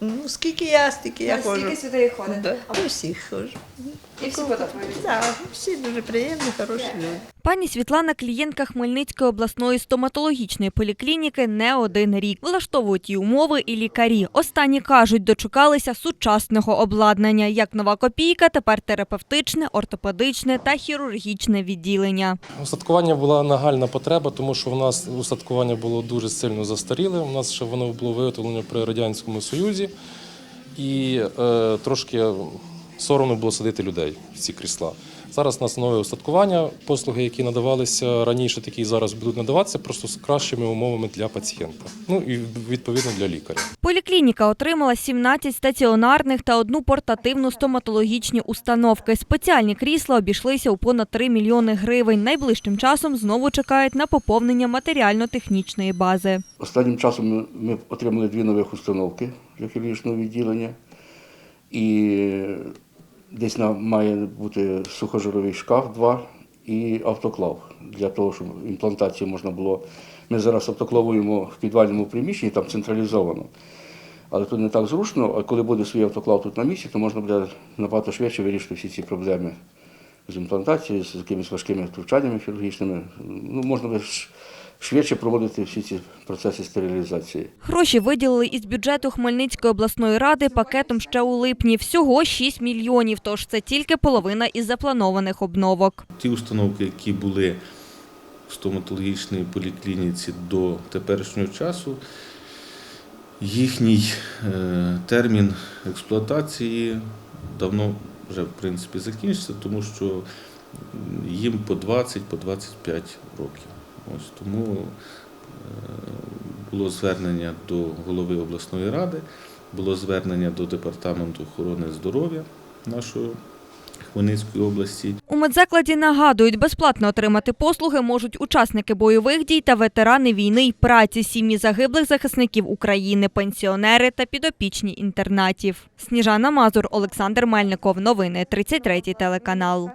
Ну, скільки я, стільки я ходжу. Скільки сюди ходите? Да, до всіх ходжу. І всі подобаються. Так, всі дуже приємні, хороші люди. Пані Світлана клієнтка Хмельницької обласної стоматологічної поліклініки не один рік. Влаштовують і умови, і лікарі. Останні кажуть, дочекалися сучасного обладнання. Як нова копійка, тепер терапевтичне, ортопедичне та хірургічне відділення. Устаткування була нагальна потреба, тому що в нас устаткування було дуже сильно застаріле. У нас ще воно було виготовлено при Радянському Союзі, і е, трошки соромно було садити людей в ці крісла. Зараз у нас нове устаткування, послуги, які надавалися раніше, такі і зараз будуть надаватися, просто з кращими умовами для пацієнта. Ну і відповідно для лікаря. Поліклініка отримала 17 стаціонарних та одну портативну стоматологічні установки. Спеціальні крісла обійшлися у понад 3 мільйони гривень. Найближчим часом знову чекають на поповнення матеріально-технічної бази. Останнім часом ми- ми отримали дві нових установки для хірургічного відділення. І десь має бути сухожировий шкаф два і автоклав для того, щоб імплантацію можна було. Ми зараз автоклавуємо в підвальному приміщенні, там централізовано. Але тут не так зручно, а коли буде свій автоклав тут на місці, то можна буде набагато швидше вирішити всі ці проблеми з імплантацією, з якимись важкими втручаннями хірургічними. Ну, можна буде швидше проводити всі ці процеси стерилізації. Гроші виділили із бюджету Хмельницької обласної ради пакетом ще у липні. Всього 6 мільйонів, тож це тільки половина із запланованих обновок. Ті установки, які були в стоматологічній поліклініці до теперішнього часу, їхній е, термін експлуатації давно вже в принципі закінчився, тому що їм по 20-25 по 25 років. Ось тому е, було звернення до голови обласної ради, було звернення до департаменту охорони здоров'я нашої Хмельницької області. У медзакладі нагадують, безплатно отримати послуги можуть учасники бойових дій та ветерани війни й праці, сім'ї загиблих захисників України, пенсіонери та підопічні інтернатів. Сніжана Мазур, Олександр Мельников. Новини 33 телеканал.